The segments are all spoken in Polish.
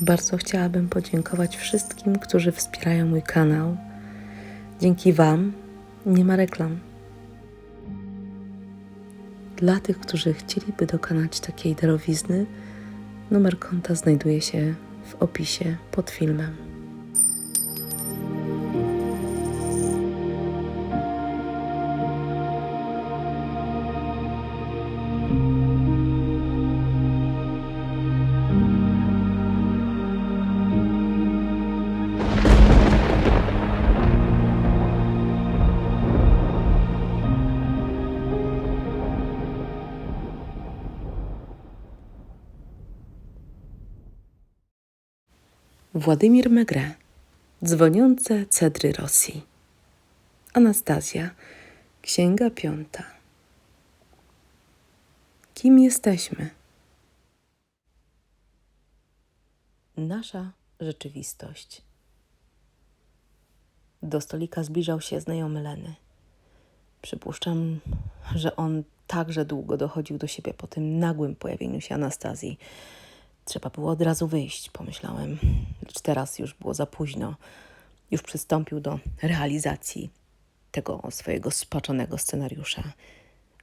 Bardzo chciałabym podziękować wszystkim, którzy wspierają mój kanał. Dzięki Wam nie ma reklam. Dla tych, którzy chcieliby dokonać takiej darowizny, numer konta znajduje się w opisie pod filmem. Władimir Megre, dzwoniące cedry Rosji. Anastazja, księga piąta. Kim jesteśmy? Nasza rzeczywistość. Do stolika zbliżał się znajomy Leny. Przypuszczam, że on także długo dochodził do siebie po tym nagłym pojawieniu się Anastazji. Trzeba było od razu wyjść, pomyślałem, lecz teraz już było za późno. Już przystąpił do realizacji tego swojego spaczonego scenariusza.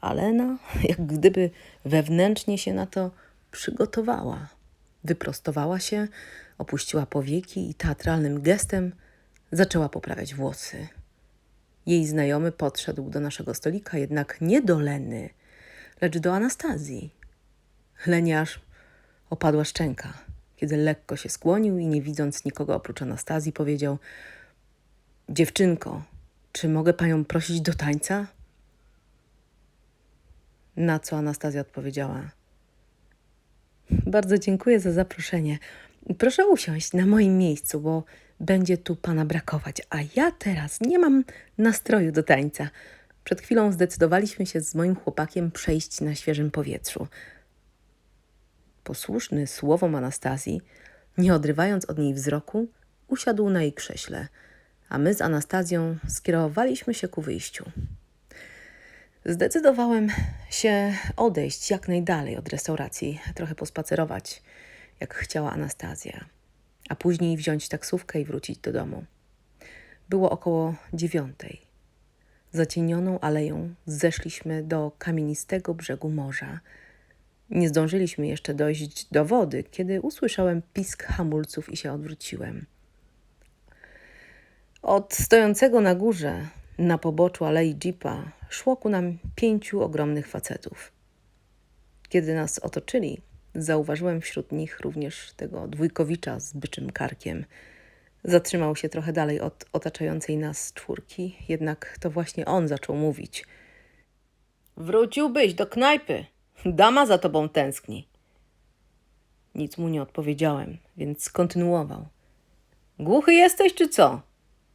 Alena, jak gdyby wewnętrznie się na to przygotowała. Wyprostowała się, opuściła powieki i teatralnym gestem zaczęła poprawiać włosy. Jej znajomy podszedł do naszego stolika, jednak nie do Leny, lecz do Anastazji. Lenia aż opadła szczęka, kiedy lekko się skłonił i nie widząc nikogo oprócz Anastazji powiedział Dziewczynko, czy mogę panią prosić do tańca? Na co Anastazja odpowiedziała Bardzo dziękuję za zaproszenie. Proszę usiąść na moim miejscu, bo będzie tu pana brakować, a ja teraz nie mam nastroju do tańca. Przed chwilą zdecydowaliśmy się z moim chłopakiem przejść na świeżym powietrzu. Posłuszny słowom Anastazji, nie odrywając od niej wzroku, usiadł na jej krześle, a my z Anastazją skierowaliśmy się ku wyjściu. Zdecydowałem się odejść jak najdalej od restauracji, trochę pospacerować, jak chciała Anastazja, a później wziąć taksówkę i wrócić do domu. Było około dziewiątej. Zacienioną aleją zeszliśmy do kamienistego brzegu morza. Nie zdążyliśmy jeszcze dojść do wody, kiedy usłyszałem pisk hamulców i się odwróciłem. Od stojącego na górze, na poboczu alei jeepa, szło ku nam pięciu ogromnych facetów. Kiedy nas otoczyli, zauważyłem wśród nich również tego dwójkowicza z byczym karkiem. Zatrzymał się trochę dalej od otaczającej nas czwórki, jednak to właśnie on zaczął mówić. Wróciłbyś do knajpy. Dama za tobą tęskni. Nic mu nie odpowiedziałem, więc kontynuował. Głuchy jesteś, czy co?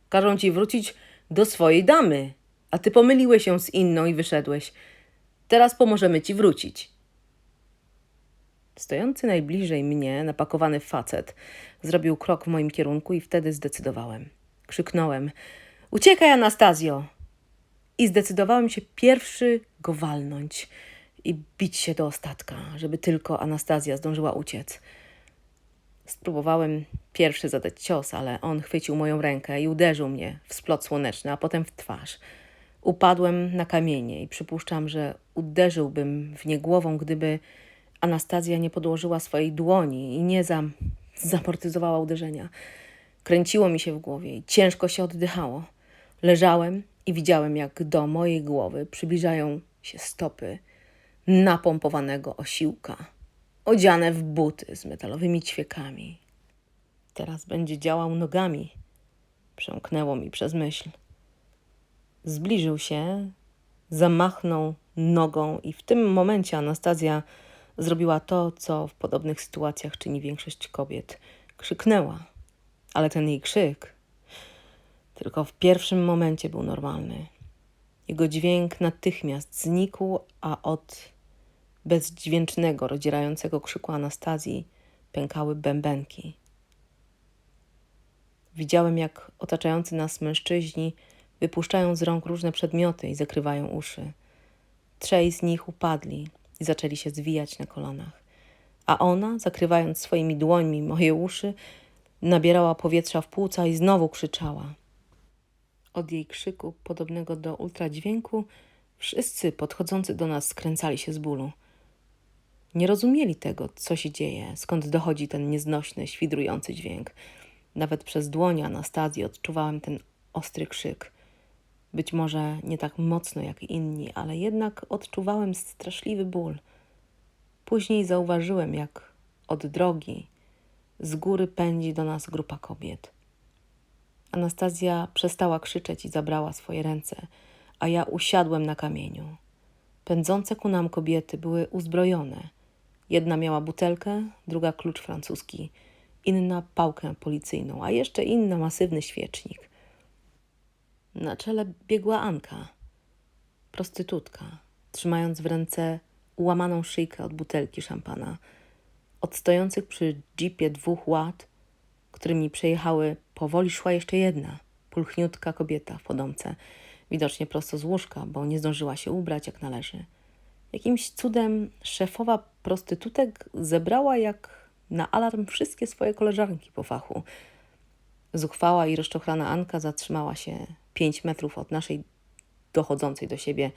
Każą ci wrócić do swojej damy, a ty pomyliłeś się z inną i wyszedłeś. Teraz pomożemy ci wrócić. Stojący najbliżej mnie, napakowany facet, zrobił krok w moim kierunku i wtedy zdecydowałem. Krzyknąłem: Uciekaj, Anastazjo! I zdecydowałem się pierwszy go walnąć i bić się do ostatka, żeby tylko Anastazja zdążyła uciec. Spróbowałem pierwszy zadać cios, ale on chwycił moją rękę i uderzył mnie w splot słoneczny, a potem w twarz. Upadłem na kamienie i przypuszczam, że uderzyłbym w nie głową, gdyby Anastazja nie podłożyła swojej dłoni i nie zam zamortyzowała uderzenia. Kręciło mi się w głowie i ciężko się oddychało. Leżałem i widziałem, jak do mojej głowy przybliżają się stopy napompowanego osiłka, odziane w buty z metalowymi ćwiekami. Teraz będzie działał nogami. Przemknęło mi przez myśl. Zbliżył się, zamachnął nogą i w tym momencie Anastazja zrobiła to, co w podobnych sytuacjach czyni większość kobiet. Krzyknęła, ale ten jej krzyk tylko w pierwszym momencie był normalny. Jego dźwięk natychmiast znikł, a od bezdźwięcznego, rozdzierającego krzyku Anastazji pękały bębenki. Widziałem, jak otaczający nas mężczyźni wypuszczają z rąk różne przedmioty i zakrywają uszy. Trzej z nich upadli i zaczęli się zwijać na kolanach. a ona, zakrywając swoimi dłońmi moje uszy, nabierała powietrza w płuca i znowu krzyczała. Od jej krzyku, podobnego do ultradźwięku, wszyscy podchodzący do nas skręcali się z bólu. Nie rozumieli tego, co się dzieje, skąd dochodzi ten nieznośny, świdrujący dźwięk. Nawet przez dłonie Anastazji odczuwałem ten ostry krzyk. Być może nie tak mocno jak inni, ale jednak odczuwałem straszliwy ból. Później zauważyłem, jak od drogi z góry pędzi do nas grupa kobiet. Anastazja przestała krzyczeć i zabrała swoje ręce, a ja usiadłem na kamieniu. Pędzące ku nam kobiety były uzbrojone. Jedna miała butelkę, druga klucz francuski, inna pałkę policyjną, a jeszcze inna masywny świecznik. Na czele biegła Anka, prostytutka, trzymając w ręce ułamaną szyjkę od butelki szampana. Od stojących przy jeepie dwóch ład, którymi przejechały, powoli szła jeszcze jedna, pulchniutka kobieta w podomce, widocznie prosto z łóżka, bo nie zdążyła się ubrać jak należy. Jakimś cudem szefowa prostytutek zebrała jak na alarm wszystkie swoje koleżanki po fachu. Zuchwała i rozczochrana Anka zatrzymała się pięć metrów od naszej dochodzącej do siebie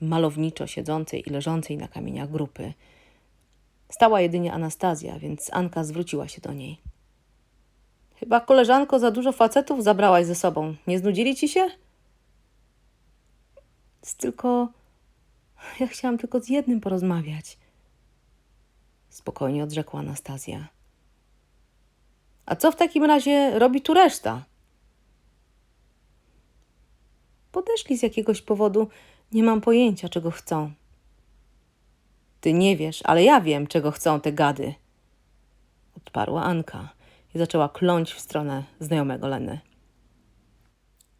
malowniczo siedzącej i leżącej na kamieniach grupy. Stała jedynie Anastazja, więc Anka zwróciła się do niej. Chyba koleżanko za dużo facetów zabrałaś ze sobą. Nie znudzili ci się? Jest tylko. Ja chciałam tylko z jednym porozmawiać. Spokojnie odrzekła Anastazja. A co w takim razie robi tu reszta? Podeszli z jakiegoś powodu, nie mam pojęcia, czego chcą. Ty nie wiesz, ale ja wiem, czego chcą te gady. Odparła Anka i zaczęła kląć w stronę znajomego Leny.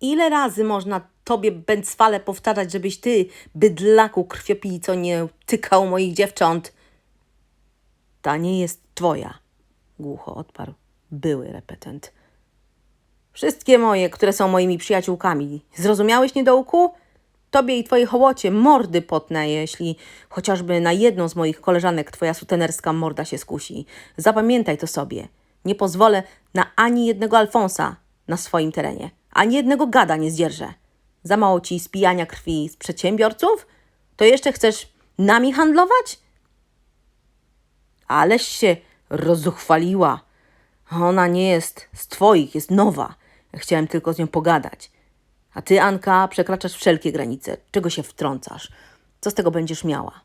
Ile razy można tobie, Bęcwale, powtarzać, żebyś ty, bydlaku krwiopijco, nie tykał moich dziewcząt? Ta nie jest twoja, głucho odparł były repetent. Wszystkie moje, które są moimi przyjaciółkami. Zrozumiałeś, niedołku? Tobie i twojej hołocie mordy potnę, jeśli chociażby na jedną z moich koleżanek twoja sutenerska morda się skusi. Zapamiętaj to sobie. Nie pozwolę na ani jednego Alfonsa na swoim terenie. Ani jednego gada nie zdzierżę. Za mało ci spijania krwi z przedsiębiorców? To jeszcze chcesz nami handlować? Aleś się rozuchwaliła. Ona nie jest z twoich, jest nowa. Chciałem tylko z nią pogadać. A ty, Anka, przekraczasz wszelkie granice. Czego się wtrącasz? Co z tego będziesz miała?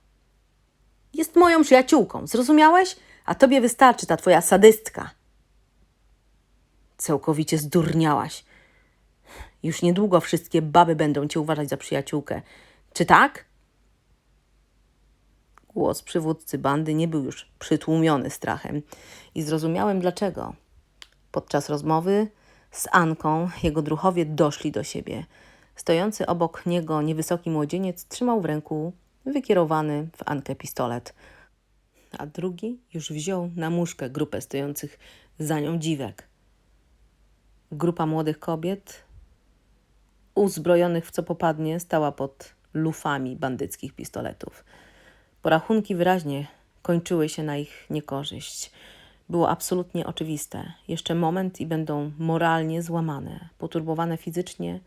Jest moją przyjaciółką, zrozumiałeś? A tobie wystarczy ta twoja sadystka. Całkowicie zdurniałaś. Już niedługo wszystkie baby będą cię uważać za przyjaciółkę. Czy tak? Głos przywódcy bandy nie był już przytłumiony strachem i zrozumiałem dlaczego. Podczas rozmowy z Anką jego druhowie doszli do siebie. Stojący obok niego niewysoki młodzieniec trzymał w ręku wykierowany w Ankę pistolet, a drugi już wziął na muszkę grupę stojących za nią dziwek. Grupa młodych kobiet, uzbrojonych w co popadnie, stała pod lufami bandyckich pistoletów. Porachunki wyraźnie kończyły się na ich niekorzyść. Było absolutnie oczywiste. Jeszcze moment i będą moralnie złamane, poturbowane fizycznie,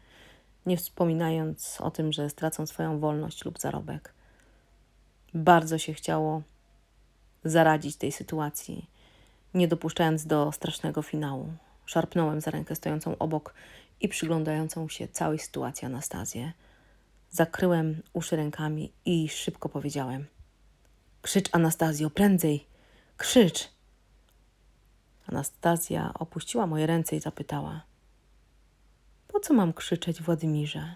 nie wspominając o tym, że stracą swoją wolność lub zarobek. Bardzo się chciało zaradzić tej sytuacji, nie dopuszczając do strasznego finału. Szarpnąłem za rękę stojącą obok i przyglądającą się całej sytuacji Anastazję. Zakryłem uszy rękami i szybko powiedziałem: Krzycz, Anastazjo, prędzej! Krzycz! Anastazja opuściła moje ręce i zapytała: Po co mam krzyczeć, Władimirze?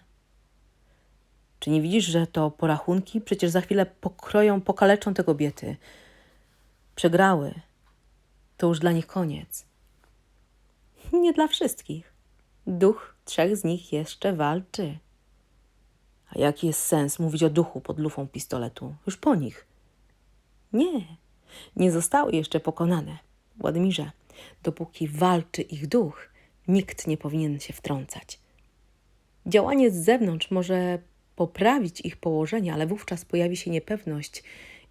Czy nie widzisz, że to porachunki? Przecież za chwilę pokroją, pokaleczą te kobiety. Przegrały. To już dla nich koniec. Nie dla wszystkich. Duch trzech z nich jeszcze walczy. A jaki jest sens mówić o duchu pod lufą pistoletu? Już po nich. Nie, nie zostały jeszcze pokonane. Władimirze, dopóki walczy ich duch, nikt nie powinien się wtrącać. Działanie z zewnątrz może poprawić ich położenie, ale wówczas pojawi się niepewność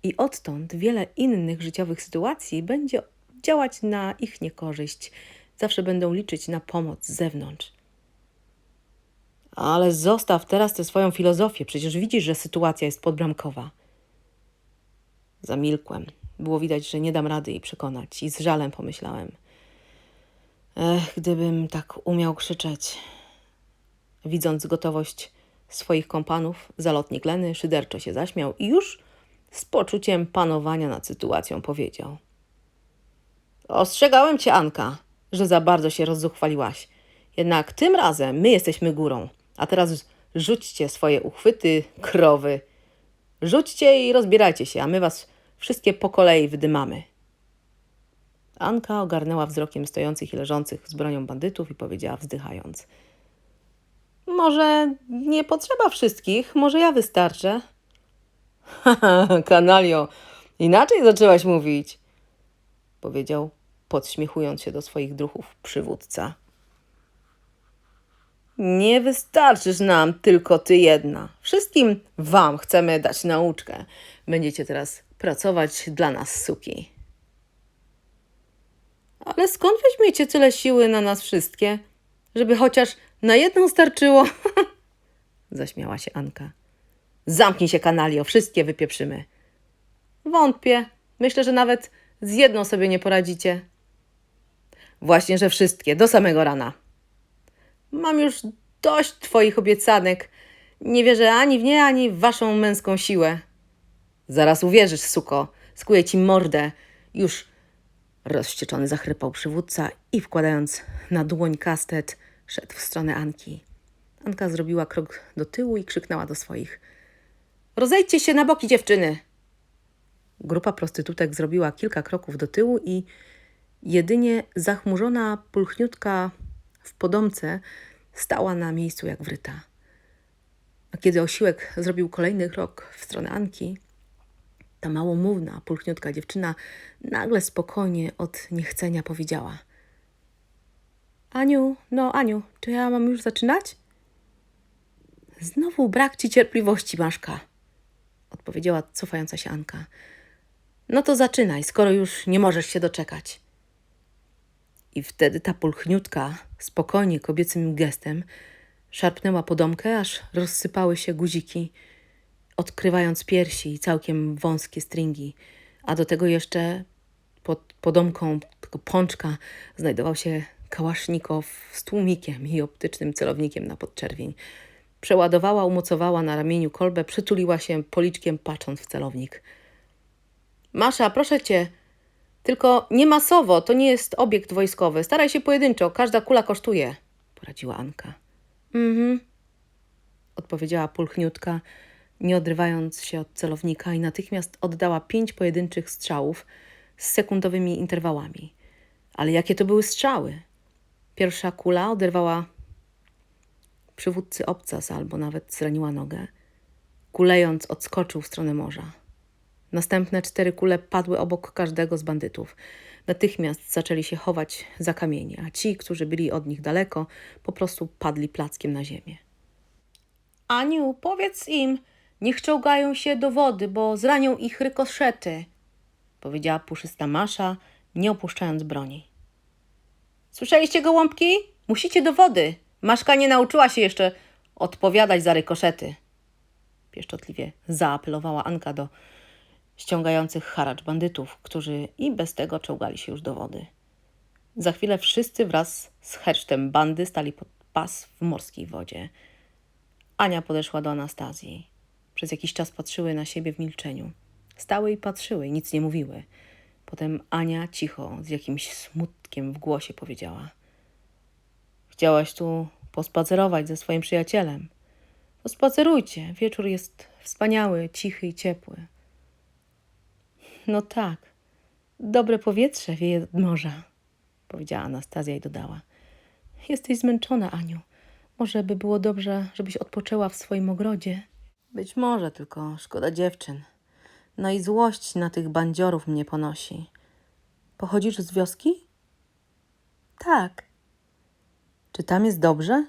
I odtąd wiele innych życiowych sytuacji będzie działać na ich niekorzyść. Zawsze będą liczyć na pomoc z zewnątrz. Ale zostaw teraz tę swoją filozofię, przecież widzisz, że sytuacja jest podbramkowa. Zamilkłem. Było widać, że nie dam rady jej przekonać i z żalem pomyślałem. Ech, gdybym tak umiał krzyczeć. Widząc gotowość swoich kompanów, zalotnik Leny szyderczo się zaśmiał i już z poczuciem panowania nad sytuacją powiedział. Ostrzegałem cię, Anka, że za bardzo się rozzuchwaliłaś. Jednak tym razem my jesteśmy górą. A teraz rzućcie swoje uchwyty, krowy. Rzućcie i rozbierajcie się, a my was wszystkie po kolei wydymamy. Anka ogarnęła wzrokiem stojących i leżących z bronią bandytów i powiedziała wzdychając. Może nie potrzeba wszystkich, może ja wystarczę. Haha, kanalio, inaczej zaczęłaś mówić, powiedział, podśmiechując się do swoich druhów przywódca. Nie wystarczysz nam tylko ty jedna. Wszystkim wam chcemy dać nauczkę. Będziecie teraz pracować dla nas, suki. Ale skąd weźmiecie tyle siły na nas wszystkie, żeby chociaż na jedną starczyło? Zaśmiała się Anka. Zamknij się, kanalio, wszystkie wypieprzymy. Wątpię. Myślę, że nawet z jedną sobie nie poradzicie. Właśnie, że wszystkie, do samego rana. Mam już dość twoich obiecanek. Nie wierzę ani w nie, ani w waszą męską siłę. Zaraz uwierzysz, suko. Skuję ci mordę. Już rozwścieczony zachrypał przywódca i wkładając na dłoń kastet, szedł w stronę Anki. Anka zrobiła krok do tyłu i krzyknęła do swoich. Rozejdźcie się na boki, dziewczyny! Grupa prostytutek zrobiła kilka kroków do tyłu i jedynie zachmurzona pulchniutka w podomce stała na miejscu jak wryta. A kiedy osiłek zrobił kolejny krok w stronę Anki, ta małomówna, pulchniutka dziewczyna nagle spokojnie od niechcenia powiedziała: Aniu, no Aniu, czy ja mam już zaczynać? Znowu brak ci cierpliwości, Maszka, odpowiedziała cofająca się Anka. No to zaczynaj, skoro już nie możesz się doczekać. I wtedy ta pulchniutka, spokojnie, kobiecym gestem, szarpnęła podomkę, aż rozsypały się guziki, odkrywając piersi i całkiem wąskie stringi, a do tego jeszcze pod podomką tego pączka znajdował się kałasznikow z tłumikiem i optycznym celownikiem na podczerwień. Przeładowała, umocowała na ramieniu kolbę, przytuliła się policzkiem, patrząc w celownik. Masza, proszę cię, tylko nie masowo, to nie jest obiekt wojskowy. Staraj się pojedynczo, każda kula kosztuje, poradziła Anka. Mhm, odpowiedziała pulchniutka, nie odrywając się od celownika i natychmiast oddała pięć pojedynczych strzałów z sekundowymi interwałami. Ale jakie to były strzały? Pierwsza kula oderwała przywódcy obcas albo nawet zraniła nogę. Kulejąc odskoczył w stronę morza. Następne cztery kule padły obok każdego z bandytów. Natychmiast zaczęli się chować za kamienie, a ci, którzy byli od nich daleko, po prostu padli plackiem na ziemię. Aniu, powiedz im, niech czołgają się do wody, bo zranią ich rykoszety, powiedziała puszysta Masza, nie opuszczając broni. Słyszeliście gołąbki? Musicie do wody. Maszka nie nauczyła się jeszcze odpowiadać za rykoszety. Pieszczotliwie zaapelowała Anka do ściągających haracz bandytów, którzy i bez tego czołgali się już do wody. Za chwilę wszyscy wraz z hersztem bandy stali pod pas w morskiej wodzie. Ania podeszła do Anastazji. Przez jakiś czas patrzyły na siebie w milczeniu. Stały i patrzyły, nic nie mówiły. Potem Ania cicho, z jakimś smutkiem w głosie powiedziała: Chciałaś tu pospacerować ze swoim przyjacielem. Pospacerujcie, wieczór jest wspaniały, cichy i ciepły. No tak, dobre powietrze wieje od morza, powiedziała Anastazja i dodała. Jesteś zmęczona, Aniu. Może by było dobrze, żebyś odpoczęła w swoim ogrodzie. Być może, tylko szkoda dziewczyn. No i złość na tych bandziorów mnie ponosi. Pochodzisz z wioski? Tak. Czy tam jest dobrze?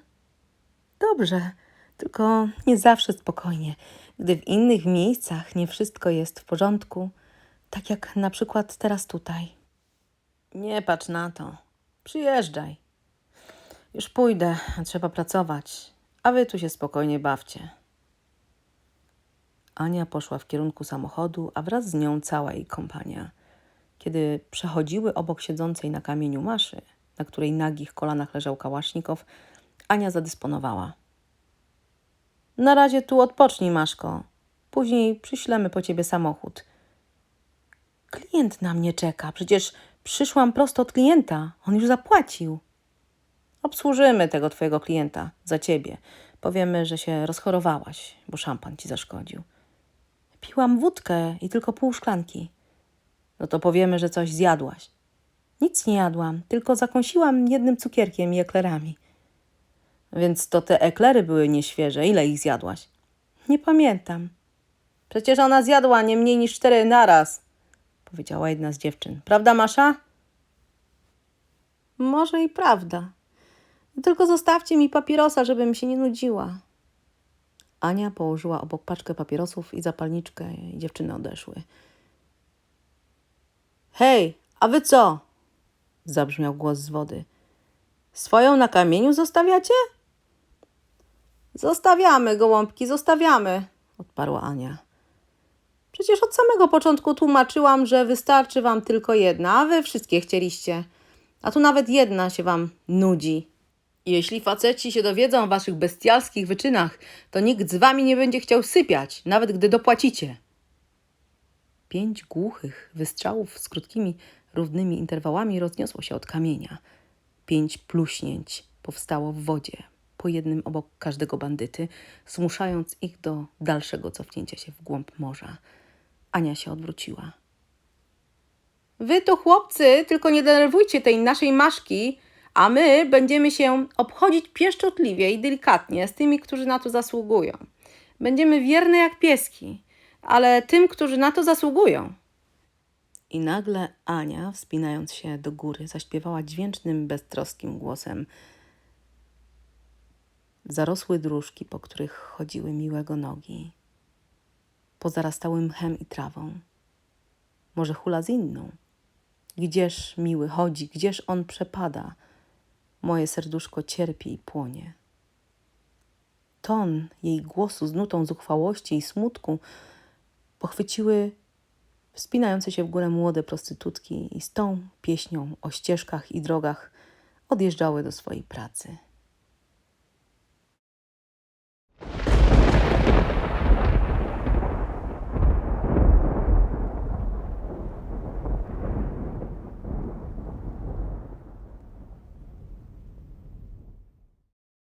Dobrze, tylko nie zawsze spokojnie. gdy w innych miejscach nie wszystko jest w porządku, tak jak na przykład teraz tutaj. Nie patrz na to. Przyjeżdżaj. Już pójdę, trzeba pracować, a wy tu się spokojnie bawcie. Ania poszła w kierunku samochodu, a wraz z nią cała jej kompania. Kiedy przechodziły obok siedzącej na kamieniu maszy, na której nagich kolanach leżał kałasznikow, Ania zadysponowała. Na razie tu odpocznij, Maszko. Później przyślemy po ciebie samochód. Klient na mnie czeka. Przecież przyszłam prosto od klienta. On już zapłacił. Obsłużymy tego twojego klienta za ciebie. Powiemy, że się rozchorowałaś, bo szampan ci zaszkodził. Piłam wódkę i tylko pół szklanki. No to powiemy, że coś zjadłaś. Nic nie jadłam, tylko zakąsiłam jednym cukierkiem i eklerami. Więc to te eklery były nieświeże. Ile ich zjadłaś? Nie pamiętam. Przecież ona zjadła nie mniej niż cztery naraz, powiedziała jedna z dziewczyn. Prawda, Masza? Może i prawda. Tylko zostawcie mi papierosa, żebym się nie nudziła. Ania położyła obok paczkę papierosów i zapalniczkę i dziewczyny odeszły. Hej, a wy co? Zabrzmiał głos z wody. Swoją na kamieniu zostawiacie? Zostawiamy, gołąbki, zostawiamy, odparła Ania. Przecież od samego początku tłumaczyłam, że wystarczy wam tylko jedna, a wy wszystkie chcieliście. A tu nawet jedna się wam nudzi. Jeśli faceci się dowiedzą o waszych bestialskich wyczynach, to nikt z wami nie będzie chciał sypiać, nawet gdy dopłacicie. Pięć głuchych wystrzałów z krótkimi, równymi interwałami rozniosło się od kamienia. Pięć pluśnięć powstało w wodzie, po jednym obok każdego bandyty, zmuszając ich do dalszego cofnięcia się w głąb morza. Ania się odwróciła. Wy to chłopcy, tylko nie denerwujcie tej naszej maszki, a my będziemy się obchodzić pieszczotliwie i delikatnie z tymi, którzy na to zasługują. Będziemy wierne jak pieski, ale tym, którzy na to zasługują. I nagle Ania, wspinając się do góry, zaśpiewała dźwięcznym, beztroskim głosem. Zarosły dróżki, po których chodziły miłego nogi. Pozarastały mchem i trawą. Może hula z inną? Gdzież miły chodzi, gdzież on przepada? Moje serduszko cierpi i płonie. Ton jej głosu z nutą zuchwałości i smutku pochwyciły wspinające się w górę młode prostytutki i z tą pieśnią o ścieżkach i drogach odjeżdżały do swojej pracy.